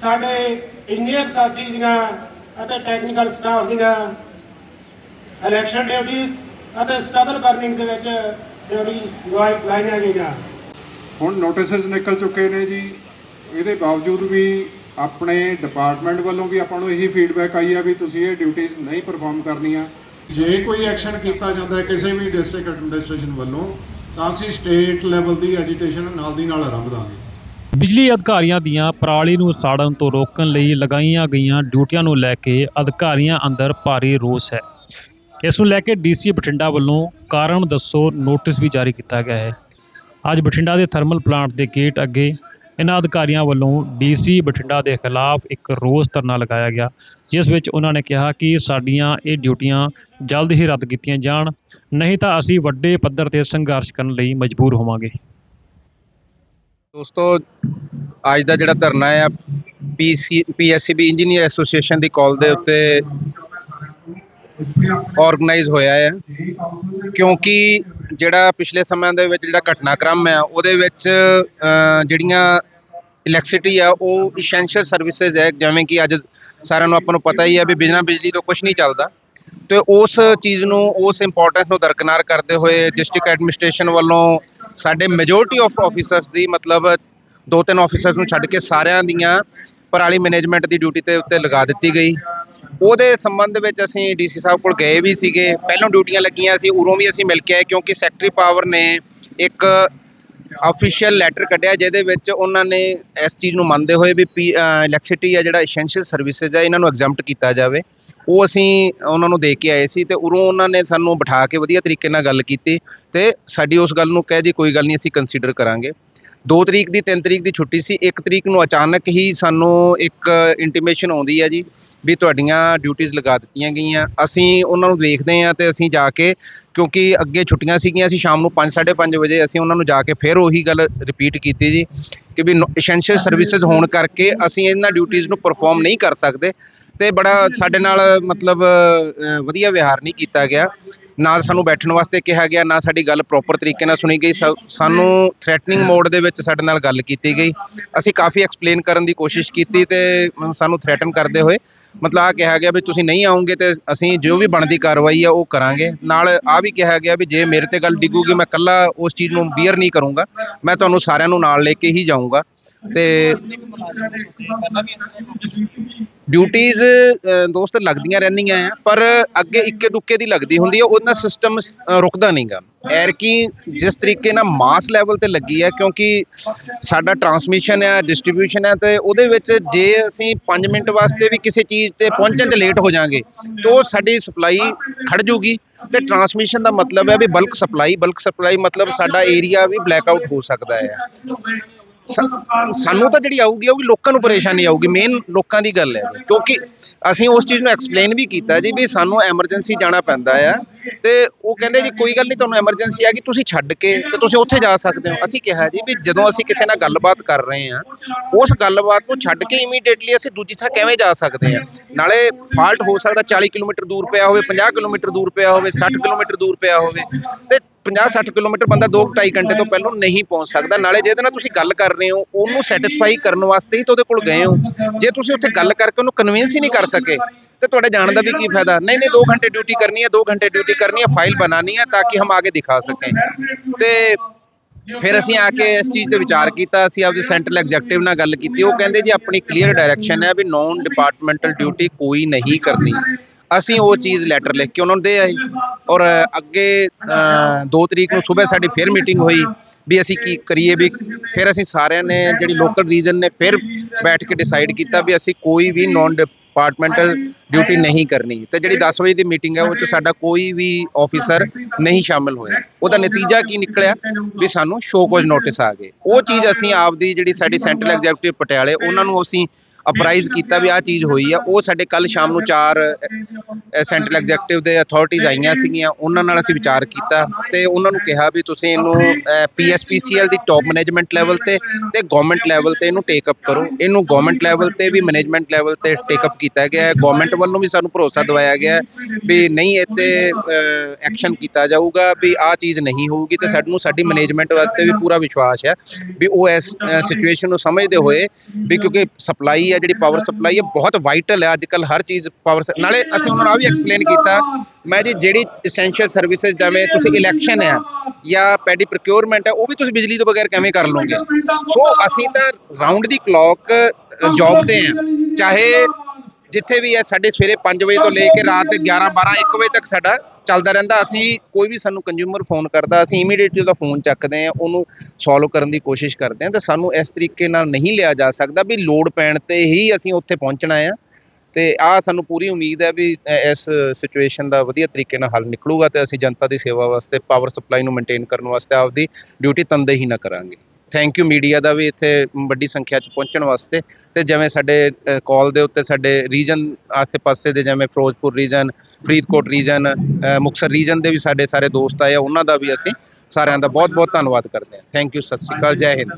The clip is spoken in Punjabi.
ਸਾਡੇ ਇੰਜੀਨੀਅਰ ਸਾਥੀ ਦੀਆਂ ਅਤੇ ਟੈਕਨੀਕਲ ਸਟਾਫ ਦੀਆਂ ਇਲੈਕਸ਼ਨ ਡਿਊਟੀਆਂ ਅਤੇ ਸਟਬਲ ਬਰਨਿੰਗ ਦੇ ਵਿੱਚ ਡਿਊਟੀਆਂ ਲਾਈਆਂ ਗਈਆਂ। ਹੁਣ ਨੋਟਿਸਸ ਨਿਕਲ ਚੁੱਕੇ ਨੇ ਜੀ। ਇਹਦੇ ਬਾਵਜੂਦ ਵੀ ਆਪਣੇ ਡਿਪਾਰਟਮੈਂਟ ਵੱਲੋਂ ਵੀ ਆਪਾਂ ਨੂੰ ਇਹੀ ਫੀਡਬੈਕ ਆਈ ਆ ਵੀ ਤੁਸੀਂ ਇਹ ਡਿਊਟੀਆਂ ਨਹੀਂ ਪਰਫਾਰਮ ਕਰਨੀਆਂ। ਜੇ ਕੋਈ ਐਕਸ਼ਨ ਕੀਤਾ ਜਾਂਦਾ ਹੈ ਕਿਸੇ ਵੀ ਡਿਸਟ੍ਰਿਕਟ ਐਡਮਿਨਿਸਟ੍ਰੇਸ਼ਨ ਵੱਲੋਂ ਤਾਂ ਅਸੀਂ ਸਟੇਟ ਲੈਵਲ ਦੀ ਐਜੀਟੇਸ਼ਨ ਨਾਲ ਦੀ ਨਾਲ ਆਰੰਭ ਦਾਂਗੇ। ਬਿਜਲੀ ਅਧਿਕਾਰੀਆਂ ਦੀਆਂ ਪਰਾਲੀ ਨੂੰ ਸਾੜਨ ਤੋਂ ਰੋਕਣ ਲਈ ਲਗਾਈਆਂ ਗਈਆਂ ਡਿਊਟੀਆਂ ਨੂੰ ਲੈ ਕੇ ਅਧਿਕਾਰੀਆਂ ਅੰਦਰ ਭਾਰੀ ਰੋਸ ਹੈ। ਇਸ ਨੂੰ ਲੈ ਕੇ ਡੀਸੀ ਬਠਿੰਡਾ ਵੱਲੋਂ ਕਾਰਨ ਦੱਸੋ ਨੋਟਿਸ ਵੀ ਜਾਰੀ ਕੀਤਾ ਗਿਆ ਹੈ। ਅੱਜ ਬਠਿੰਡਾ ਦੇ ਥਰਮਲ ਪਲਾਂਟ ਦੇ ਗੇਟ ਅੱਗੇ ਇਹਨਾਂ ਅਧਿਕਾਰੀਆਂ ਵੱਲੋਂ ਡੀਸੀ ਬਠਿੰਡਾ ਦੇ ਖਿਲਾਫ ਇੱਕ ਰੋਸ ਧਰਨਾ ਲਗਾਇਆ ਗਿਆ, ਜਿਸ ਵਿੱਚ ਉਹਨਾਂ ਨੇ ਕਿਹਾ ਕਿ ਸਾਡੀਆਂ ਇਹ ਡਿਊਟੀਆਂ ਜਲਦ ਹੀ ਰੱਦ ਕੀਤੀਆਂ ਜਾਣ, ਨਹੀਂ ਤਾਂ ਅਸੀਂ ਵੱਡੇ ਪੱਧਰ ਤੇ ਸੰਘਰਸ਼ ਕਰਨ ਲਈ ਮਜਬੂਰ ਹੋਵਾਂਗੇ। ਦੋਸਤੋ, ਅੱਜ ਦਾ ਜਿਹੜਾ ਧਰਨਾ ਹੈ ਪੀਸੀ ਪੀਐਸਸੀਬੀ ਇੰਜੀਨੀਅਰ ਐਸੋਸੀਏਸ਼ਨ ਦੀ ਕਾਲ ਦੇ ਉੱਤੇ ਆਰਗੇਨਾਈਜ਼ ਹੋਇਆ ਹੈ। ਕਿਉਂਕਿ ਜਿਹੜਾ ਪਿਛਲੇ ਸਮਿਆਂ ਦੇ ਵਿੱਚ ਜਿਹੜਾ ਘਟਨਾਕ੍ਰਮ ਹੈ, ਉਹਦੇ ਵਿੱਚ ਜਿਹੜੀਆਂ ਇਲੈਕਟ੍ਰਿਸਿਟੀ ਆ, ਉਹ ਇਸੈਂਸ਼ੀਅਲ ਸਰਵਿਸਿਜ਼ ਹੈ। ਜਿਵੇਂ ਕਿ ਅੱਜ ਸਾਰਿਆਂ ਨੂੰ ਆਪਾਂ ਨੂੰ ਪਤਾ ਹੀ ਹੈ ਵੀ ਬਿਨਾਂ ਬਿਜਲੀ ਤੋਂ ਕੁਝ ਨਹੀਂ ਚੱਲਦਾ। ਤੇ ਉਸ ਚੀਜ਼ ਨੂੰ, ਉਸ ਇੰਪੋਰਟੈਂਸ ਨੂੰ ਦਰਕਨਾਰ ਕਰਦੇ ਹੋਏ ਡਿਸਟ੍ਰਿਕਟ ਐਡਮਿਨਿਸਟ੍ਰੇਸ਼ਨ ਵੱਲੋਂ ਸਾਡੇ ਮੈਜੋਰਟੀ ਆਫ ਆਫੀਸਰਸ ਦੀ ਮਤਲਬ ਦੋ ਤਿੰਨ ਆਫੀਸਰਸ ਨੂੰ ਛੱਡ ਕੇ ਸਾਰਿਆਂ ਦੀਆਂ ਪਰਾਲੀ ਮੈਨੇਜਮੈਂਟ ਦੀ ਡਿਊਟੀ ਤੇ ਉੱਤੇ ਲਗਾ ਦਿੱਤੀ ਗਈ। ਉਹਦੇ ਸੰਬੰਧ ਵਿੱਚ ਅਸੀਂ ਡੀਸੀ ਸਾਹਿਬ ਕੋਲ ਗਏ ਵੀ ਸੀਗੇ। ਪਹਿਲਾਂ ਡਿਊਟੀਆਂ ਲੱਗੀਆਂ ਸੀ ਉਰੋਂ ਵੀ ਅਸੀਂ ਮਿਲ ਕੇ ਆਏ ਕਿਉਂਕਿ ਸੈਕਟਰੀ ਪਾਵਰ ਨੇ ਇੱਕ ਅਫੀਸ਼ੀਅਲ ਲੈਟਰ ਕੱਢਿਆ ਜਿਹਦੇ ਵਿੱਚ ਉਹਨਾਂ ਨੇ ਇਸ ਚੀਜ਼ ਨੂੰ ਮੰਨਦੇ ਹੋਏ ਵੀ ਇਲੈਕਟ੍ਰਿਸਿਟੀ ਆ ਜਿਹੜਾ ਐਸੈਂਸ਼ੀਅਲ ਸਰਵਿਸਿਜ਼ ਆ, ਇਹਨਾਂ ਨੂੰ ਐਗਜ਼ੈਂਪਟ ਕੀਤਾ ਜਾਵੇ। ਉਹ ਅਸੀਂ ਉਹਨਾਂ ਨੂੰ ਦੇ ਕੇ ਆਏ ਸੀ ਅਤੇ ਉਰੋਂ ਉਹਨਾਂ ਨੇ ਸਾਨੂੰ ਬਿਠਾ ਕੇ ਵਧੀਆ ਤਰੀਕੇ ਨਾਲ ਗੱਲ ਕੀਤੀ ਅਤੇ ਸਾਡੀ ਉਸ ਗੱਲ ਨੂੰ ਕਿਹਾ ਜੀ ਕੋਈ ਗੱਲ ਨਹੀਂ, ਅਸੀਂ ਕੰਸੀਡਰ ਕਰਾਂਗੇ। 2 ਤਰੀਕ ਦੀ 3 ਤਰੀਕ ਦੀ ਛੁੱਟੀ ਸੀ 1 ਤਰੀਕ ਨੂੰ ਅਚਾਨਕ ਹੀ ਸਾਨੂੰ ਇੱਕ ਇੰਟੀਮੇਸ਼ਨ ਆਉਂਦੀ ਹੈ ਜੀ ਵੀ ਤੁਹਾਡੀਆਂ ਡਿਊਟੀਆਂ ਲਗਾ ਦਿੱਤੀਆਂ ਗਈਆਂ। ਅਸੀਂ ਉਹਨਾਂ ਨੂੰ ਦੇਖਦੇ ਹਾਂ ਤੇ ਅਸੀਂ ਜਾ ਕੇ ਕਿਉਂਕਿ ਅੱਗੇ ਛੁੱਟੀਆਂ ਸੀਗੀਆਂ, ਅਸੀਂ ਸ਼ਾਮ ਨੂੰ 5:30 ਵਜੇ ਅਸੀਂ ਉਹਨਾਂ ਨੂੰ ਜਾ ਕੇ ਫਿਰ ਉਹੀ ਗੱਲ ਰਿਪੀਟ ਕੀਤੀ ਜੀ ਕਿ ਵੀ ਐਸੈਂਸ਼ੀਅਲ ਸਰਵਿਸਿਜ਼ ਹੋਣ ਕਰਕੇ ਅਸੀਂ ਇਹਨਾਂ ਡਿਊਟੀਆਂ ਨੂੰ ਪਰਫਾਰਮ ਨਹੀਂ ਕਰ ਸਕਦੇ। ਤੇ ਬੜਾ ਸਾਡੇ ਨਾਲ, ਮਤਲਬ ਵਧੀਆ ਵਿਹਾਰ ਨਹੀਂ ਕੀਤਾ ਗਿਆ। ਨਾ ਸਾਨੂੰ ਬੈਠਣ ਵਾਸਤੇ ਕਿਹਾ ਗਿਆ, ਨਾ ਸਾਡੀ ਗੱਲ ਪ੍ਰੋਪਰ ਤਰੀਕੇ ਨਾਲ ਸੁਣੀ ਗਈ। ਸਾ- ਸਾਨੂੰ ਥ੍ਰੈਟਨਿੰਗ ਮੋਡ ਦੇ ਵਿੱਚ ਸਾਡੇ ਨਾਲ ਗੱਲ ਕੀਤੀ ਗਈ। ਅਸੀਂ ਕਾਫੀ ਐਕਸਪਲੇਨ ਕਰਨ ਦੀ ਕੋਸ਼ਿਸ਼ ਕੀਤੀ ਤੇ ਸਾਨੂੰ ਥ੍ਰੈਟਨ ਕਰਦੇ ਹੋਏ, ਮਤਲਬ ਆ ਕਿਹਾ ਗਿਆ ਵੀ ਤੁਸੀਂ ਨਹੀਂ ਆਉਂਗੇ ਤੇ ਅਸੀਂ ਜੋ ਵੀ ਬਣਦੀ ਕਾਰਵਾਈ ਆ, ਉਹ ਕਰਾਂਗੇ। ਨਾਲ ਆ ਵੀ ਕਿਹਾ ਗਿਆ ਵੀ ਜੇ ਮੇਰੇ ਤੇ ਗੱਲ ਡਿੱਗੂਗੀ, ਮੈਂ ਇਕੱਲਾ ਉਸ ਚੀਜ਼ ਨੂੰ ਬੀਅਰ ਨਹੀਂ ਕਰੂੰਗਾ। ਮੈਂ ਤੁਹਾਨੂੰ ਸਾਰਿਆਂ ਨੂੰ ਨਾਲ ਲੈ ਕੇ ਹੀ ਜਾਊਂਗਾ। ਤੇ ਡਿਊਟੀਆਂ ਦੋਸਤ ਲੱਗਦੀਆਂ ਰਹਿੰਦੀਆਂ ਆ, ਪਰ ਅੱਗੇ ਇੱਕੇ ਦੁੱਕੇ ਦੀ ਲੱਗਦੀ ਹੁੰਦੀ ਹੈ ਉਹਨਾਂ ਸਿਸਟਮ ਰੁਕਦਾ ਨਹੀਂਗਾ। ਐਰ ਕੀ ਜਿਸ ਤਰੀਕੇ ਨਾਲ ਮਾਸ ਲੈਵਲ ਤੇ ਲੱਗੀ ਹੈ ਕਿਉਂਕਿ ਸਾਡਾ ਟਰਾਂਸਮਿਸ਼ਨ ਹੈ ਡਿਸਟ੍ਰੀਬਿਊਸ਼ਨ ਹੈ ਤੇ ਉਹਦੇ ਵਿੱਚ ਜੇ ਅਸੀਂ 5 ਮਿੰਟ ਵਾਸਤੇ ਵੀ ਕਿਸੇ ਚੀਜ਼ ਤੇ ਪਹੁੰਚਣ 'ਚ ਲੇਟ ਹੋ ਜਾਾਂਗੇ, ਤਾਂ ਉਹ ਸਾਡੀ ਸਪਲਾਈ ਖੜ ਜੂਗੀ। ਤੇ ਟਰਾਂਸਮਿਸ਼ਨ ਦਾ ਮਤਲਬ ਹੈ ਵੀ ਬਲਕ ਸਪਲਾਈ ਬਲਕ ਸਪਲਾਈ ਮਤਲਬ ਸਾਡਾ ਏਰੀਆ ਵੀ ਬਲੈਕ ਆਊਟ ਹੋ ਸਕਦਾ ਹੈ ਸਾਨੂੰ ਤਾਂ ਜਿਹੜੀ ਆਊਗੀ ਆਊਗੀ ਲੋਕਾਂ ਨੂੰ ਪਰੇਸ਼ਾਨੀ ਆਊਗੀ ਮੇਨ ਲੋਕਾਂ ਦੀ ਗੱਲ ਹੈ ਕਿਉਂਕਿ ਅਸੀਂ ਉਸ ਚੀਜ਼ ਨੂੰ ਐਕਸਪਲੇਨ ਵੀ ਕੀਤਾ ਜੀ ਵੀ ਸਾਨੂੰ ਐਮਰਜੈਂਸੀ ਜਾਣਾ ਪੈਂਦਾ ਆ। ਤੇ ਉਹ ਕਹਿੰਦੇ ਜੀ, ਕੋਈ ਗੱਲ ਨਹੀਂ, ਤੁਹਾਨੂੰ ਐਮਰਜੈਂਸੀ ਆ ਗਈ, ਤੁਸੀਂ ਛੱਡ ਕੇ ਤੇ ਤੁਸੀਂ ਉੱਥੇ ਜਾ ਸਕਦੇ ਹੋ। ਅਸੀਂ ਕਿਹਾ ਜੀ ਵੀ ਜਦੋਂ ਅਸੀਂ ਕਿਸੇ ਨਾਲ ਗੱਲਬਾਤ ਕਰ ਰਹੇ ਹਾਂ, ਉਸ ਗੱਲਬਾਤ ਨੂੰ ਛੱਡ ਕੇ ਇਮੀਡੀਏਟਲੀ ਅਸੀਂ ਦੂਜੀ ਥਾਂ ਕਿਵੇਂ ਜਾ ਸਕਦੇ ਹਾਂ? ਨਾਲੇ ਫਾਲਟ ਹੋ ਸਕਦਾ 40 ਕਿਲੋਮੀਟਰ ਦੂਰ ਪਿਆ ਹੋਵੇ 50 ਕਿਲੋਮੀਟਰ ਦੂਰ ਪਿਆ ਹੋਵੇ 60 ਕਿਲੋਮੀਟਰ ਦੂਰ ਪਿਆ ਹੋਵੇ। ਤੇ 50-60 ਕਿਲੋਮੀਟਰ ਬੰਦਾ 2-2.5 ਘੰਟੇ ਤੋਂ ਪਹਿਲਾਂ ਨਹੀਂ ਪਹੁੰਚ ਸਕਦਾ। ਨਾਲੇ ਜਿਹਦੇ ਨਾਲ ਤੁਸੀਂ ਗੱਲ ਕਰ ਰਹੇ ਹੋ, ਉਹਨੂੰ ਸੈਟੀਸਫਾਈ ਕਰਨ ਵਾਸਤੇ ਹੀ ਤਾਂ ਉਹਦੇ ਕੋਲ ਗਏ ਹੋ। ਜੇ ਤੁਸੀਂ ਉੱਥੇ ਗੱਲ ਕਰਕੇ ਉਹਨੂੰ ਕਨਵਿੰਸ ਹੀ ਨਹੀਂ ਕਰ ਸਕੇ, ਤੇ ਤੁਹਾਡੇ ਜਾਣ ਦਾ ਵੀ ਕੀ ਫਾਇਦਾ? ਨਹੀਂ ਨਹੀਂ 2 ਘੰਟੇ ਡਿਊਟੀ ਕਰਨੀ ਹੈ 2 ਘੰਟੇ ਡਿਊਟੀ ਕਰਨੀ ਹੈ ਫਾਈਲ ਬਣਾਣੀ ਹੈ ਤਾਂ ਕਿ ਹਮ ਆਗੇ ਦਿਖਾ ਸਕੇ ਤੇ ਫਿਰ ਅਸੀਂ ਆ ਕੇ ਇਸ ਚੀਜ਼ ਤੇ ਵਿਚਾਰ ਕੀਤਾ, ਅਸੀਂ ਆਪਦੇ ਸੈਂਟਰਲ ਐਗਜ਼ੈਕਟਿਵ ਨਾਲ ਗੱਲ ਕੀਤੀ। ਉਹ ਕਹਿੰਦੇ ਜੀ, ਆਪਣੀ ਕਲੀਅਰ ਡਾਇਰੈਕਸ਼ਨ ਹੈ ਵੀ ਨੌਨ ਡਿਪਾਰਟਮੈਂਟਲ ਡਿਊਟੀ ਕੋਈ ਨਹੀਂ ਕਰਨੀ। ਅਸੀਂ ਉਹ ਚੀਜ਼ ਲੈਟਰ ਲਿਖ ਕੇ ਉਹਨਾਂ ਨੂੰ ਦੇ ਆਏ ਔਰ ਅੱਗੇ 2 ਤਰੀਕ ਨੂੰ ਸਵੇਰ ਸਾਡੀ ਫਿਰ ਮੀਟਿੰਗ ਹੋਈ ਵੀ ਅਸੀਂ ਕੀ ਕਰੀਏ ਵੀ ਫਿਰ ਅਸੀਂ ਸਾਰਿਆਂ ਨੇ ਜਿਹੜੀ ਲੋਕਲ ਰੀਜਨ ਨੇ ਫਿਰ ਬੈਠ ਕੇ ਡਿਸਾਈਡ ਕੀਤਾ ਵੀ ਅਸੀਂ ਕੋਈ ਵੀ ਨੌਨ ਡਿਪਾਰਟਮੈਂਟਲ ਡਿਊਟੀ ਨਹੀਂ ਕਰਨੀ। ਤੇ ਜਿਹੜੀ 10 ਵਜੇ ਦੀ ਮੀਟਿੰਗ ਹੈ, ਉਹ 'ਚ ਸਾਡਾ ਕੋਈ ਵੀ ਆਫੀਸਰ ਨਹੀਂ ਸ਼ਾਮਿਲ ਹੋਇਆ। ਉਹਦਾ ਨਤੀਜਾ ਕੀ ਨਿਕਲਿਆ? ਵੀ ਸਾਨੂੰ ਸ਼ੋ ਕੋਜ਼ ਨੋਟਿਸ ਆ ਗਏ। ਉਹ ਚੀਜ਼ ਅਸੀਂ ਆਪ ਦੀ ਜਿਹੜੀ ਸਾਡੀ ਸੈਂਟਰਲ ਐਗਜ਼ੈਕਟਿਵ ਪਟਿਆਲੇ, ਉਹਨਾਂ ਨੂੰ ਅਸੀਂ ਅਪਰਾਈਜ਼ ਕੀਤਾ ਵੀ ਆਹ ਚੀਜ਼ ਹੋਈ ਆ। ਉਹ ਸਾਡੇ ਕੱਲ ਸ਼ਾਮ ਨੂੰ ਚਾਰ ਸੈਂਟਰਲ ਐਗਜ਼ੈਕਟਿਵ ਦੇ ਅਥਾਰਟੀਜ਼ ਆਈਆਂ ਸੀਗੀਆਂ। ਉਹਨਾਂ ਨਾਲ ਅਸੀਂ ਵਿਚਾਰ ਕੀਤਾ ਤੇ ਉਹਨਾਂ ਨੂੰ ਕਿਹਾ ਵੀ ਤੁਸੀਂ ਇਹਨੂੰ ਪੀਐਸਪੀਸੀਐਲ ਦੀ ਟੌਪ ਮੈਨੇਜਮੈਂਟ ਲੈਵਲ ਤੇ ਤੇ ਗਵਰਨਮੈਂਟ ਲੈਵਲ ਤੇ ਇਹਨੂੰ ਟੇਕ ਅਪ ਕਰੋ। ਇਹਨੂੰ ਗਵਰਨਮੈਂਟ ਲੈਵਲ ਤੇ ਵੀ ਮੈਨੇਜਮੈਂਟ ਲੈਵਲ ਤੇ ਟੇਕ ਅਪ ਕੀਤਾ ਗਿਆ ਹੈ। ਗਵਰਨਮੈਂਟ ਵੱਲੋਂ ਵੀ ਸਾਨੂੰ ਭਰੋਸਾ ਦਿਵਾਇਆ ਗਿਆ ਹੈ ਵੀ ਨਹੀਂ ਇੱਥੇ ਐਕਸ਼ਨ ਕੀਤਾ ਜਾਊਗਾ ਵੀ ਆਹ ਚੀਜ਼ ਨਹੀਂ ਹੋਊਗੀ ਤੇ ਸਾਨੂੰ ਸਾਡੀ ਮੈਨੇਜਮੈਂਟ ਵਾਸਤੇ ਵੀ ਪੂਰਾ ਵਿਸ਼ਵਾਸ ਹੈ ਵੀ ਉਹ ਇਸ ਸਿਚੁਏਸ਼ਨ ਨੂੰ ਸਮਝਦੇ ਹੋਏ ਵੀ ਕਿਉਂਕਿ ਸਪਲਾਈ ਆ, ਜਿਹੜੀ ਪਾਵਰ ਸਪਲਾਈ ਹੈ ਬਹੁਤ ਵਾਈਟਲ ਹੈ ਅੱਜ ਕੱਲ ਹਰ ਚੀਜ਼ ਪਾਵਰ ਨਾਲੇ ਅਸੀਂ ਉਹਨਾਂ ਆ ਵੀ ਐਕਸਪਲੇਨ ਕੀਤਾ, ਮੈਂ ਜੀ ਜਿਹੜੀ ਐਸੈਂਸ਼ੀਅਲ ਸਰਵਿਸਿਜ਼ ਜਿਵੇਂ ਤੁਸੀਂ ਇਲੈਕਸ਼ਨ ਹੈ ਜਾਂ ਪੈਡੀ ਪ੍ਰੋਕਿਉਰਮੈਂਟ ਹੈ ਉਹ ਵੀ ਤੁਸੀਂ ਬਿਜਲੀ ਤੋਂ ਬਗੈਰ ਕਿਵੇਂ ਕਰ ਲਓਗੇ? ਸੋ ਅਸੀਂ ਤਾਂ ਰਾਉਂਡ ਦੀ ਕਲੌਕ ਜੌਬ ਤੇ ਆ। ਚਾਹੇ ਜਿੱਥੇ ਵੀ ਹੈ ਸਾਡੇ ਸਵੇਰੇ 5 ਵਜੇ ਤੋਂ ਲੈ ਕੇ ਰਾਤ ਦੇ 11 12 1 ਵਜੇ ਤੱਕ ਸਾਡਾ ਚੱਲਦਾ ਰਹਿੰਦਾ। ਅਸੀਂ ਕੋਈ ਵੀ ਸਾਨੂੰ ਕੰਜ਼ਿਊਮਰ ਫੋਨ ਕਰਦਾ, ਅਸੀਂ ਇਮੀਡੀਏਟਲੀ ਉਹਦਾ ਫੋਨ ਚੱਕਦੇ ਆ ਉਹਨੂੰ ਸੋਲਵ ਕਰਨ ਦੀ ਕੋਸ਼ਿਸ਼ ਕਰਦੇ ਆ ਤੇ ਸਾਨੂੰ ਇਸ ਤਰੀਕੇ ਨਾਲ ਨਹੀਂ ਲਿਆ ਜਾ ਸਕਦਾ ਵੀ ਲੋੜ ਪੈਣ ਤੇ ਹੀ ਅਸੀਂ ਉੱਥੇ ਪਹੁੰਚਣਾ ਆ। ਤੇ ਆ ਸਾਨੂੰ ਪੂਰੀ ਉਮੀਦ ਹੈ ਵੀ ਇਸ ਸਿਚੁਏਸ਼ਨ ਦਾ ਵਧੀਆ ਤਰੀਕੇ ਨਾਲ ਹੱਲ ਨਿਕਲੂਗਾ ਤੇ ਅਸੀਂ ਜਨਤਾ ਦੀ ਸੇਵਾ ਵਾਸਤੇ ਪਾਵਰ ਸਪਲਾਈ ਨੂੰ ਮੇਨਟੇਨ ਕਰਨ ਵਾਸਤੇ ਆਪਦੀ ਡਿਊਟੀ ਤੰਦੇ ਹੀ ਨਾ ਕਰਾਂਗੇ। ਥੈਂਕ ਯੂ ਮੀਡੀਆ ਦਾ ਵੀ ਇੱਥੇ ਵੱਡੀ ਸੰਖਿਆ 'ਚ ਪਹੁੰਚਣ ਵਾਸਤੇ। ਤੇ ਜਿਵੇਂ ਸਾਡੇ ਕਾਲ ਦੇ ਉੱਤੇ ਸਾਡੇ ਰੀਜਨ ਆਸੇ-ਪਾਸੇ ਦੇ ਜਿਵੇਂ Firozpur region Faridkot region Muktsar region ਦੇ ਵੀ ਸਾਡੇ ਸਾਰੇ ਦੋਸਤ ਆਏ ਆ, ਉਹਨਾਂ ਦਾ ਵੀ ਅਸੀਂ ਸਾਰਿਆਂ ਦਾ ਬਹੁਤ-ਬਹੁਤ ਧੰਨਵਾਦ ਕਰਦੇ ਹਾਂ। ਥੈਂਕ ਯੂ ਸਤਿ ਸ਼੍ਰੀ ਅਕਾਲ, ਜੈ ਹਿੰਦ।